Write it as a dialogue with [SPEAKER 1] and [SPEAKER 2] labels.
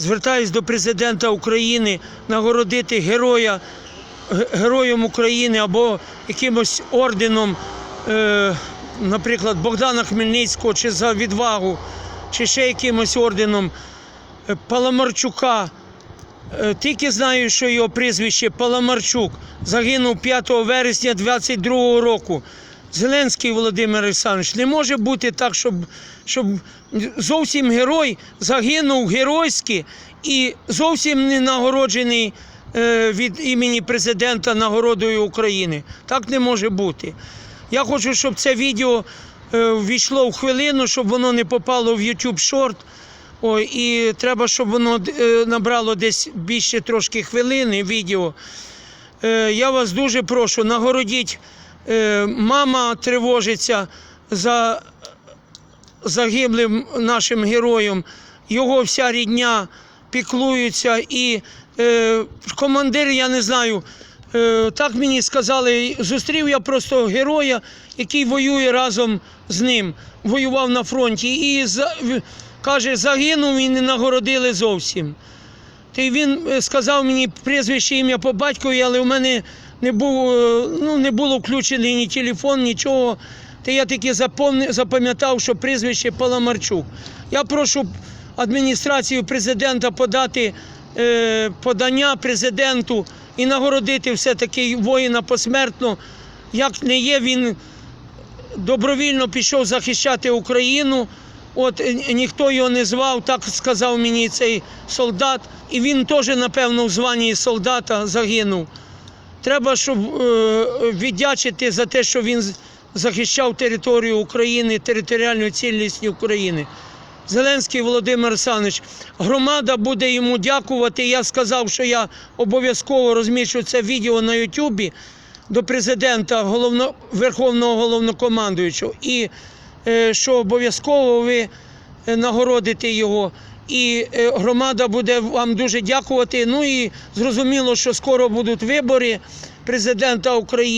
[SPEAKER 1] звертаюсь до президента України нагородити героя, героєм України або якимось орденом, е, наприклад, Богдана Хмельницького чи за відвагу, чи ще якимось орденом е, Паламарчука. Е, Тільки знаю, що його прізвище Паламарчук загинув 5 вересня 22 року. Зеленський Володимир Олександрович, не може бути так, щоб, щоб зовсім герой загинув геройськи і зовсім не нагороджений е, від імені президента нагородою України. Так не може бути. Я хочу, щоб це відео е, ввійшло в хвилину, щоб воно не попало в YouTube Short. Ой, і треба, щоб воно е, набрало десь більше трошки хвилини відео. Я вас дуже прошу, нагородіть. Е, мама тривожиться за загиблим нашим героєм. Його вся рідня піклуються. І е, командир, я не знаю, е, так мені сказали, зустрів я просто героя, який воює разом з ним, воював на фронті. І за, каже, загинув і не нагородили зовсім. Та й він е, сказав мені прізвище ім'я по батькові, але в мене не був, е, ну, не було включений ні телефон, нічого. Та я таки запам'ятав, що прізвище Паламарчук. Я прошу адміністрацію президента подати е, подання президенту і нагородити все-таки воїна посмертно. Як не є, він добровільно пішов захищати Україну. От е, ніхто його не звав, так сказав мені цей солдат. І він теж, напевно, в званні солдата загинув. Треба, щоб е, віддячити за те, що він захищав територію України, територіальну цілісність України. Зеленський Володимир Олександрович, громада буде йому дякувати. Я сказав, що я обов'язково розміщу це відео на Ютубі до президента головно, Верховного головнокомандуючого. І е, що обов'язково ви е, нагородите його. І е, громада буде вам дуже дякувати. Ну і зрозуміло, що скоро будуть вибори президента України.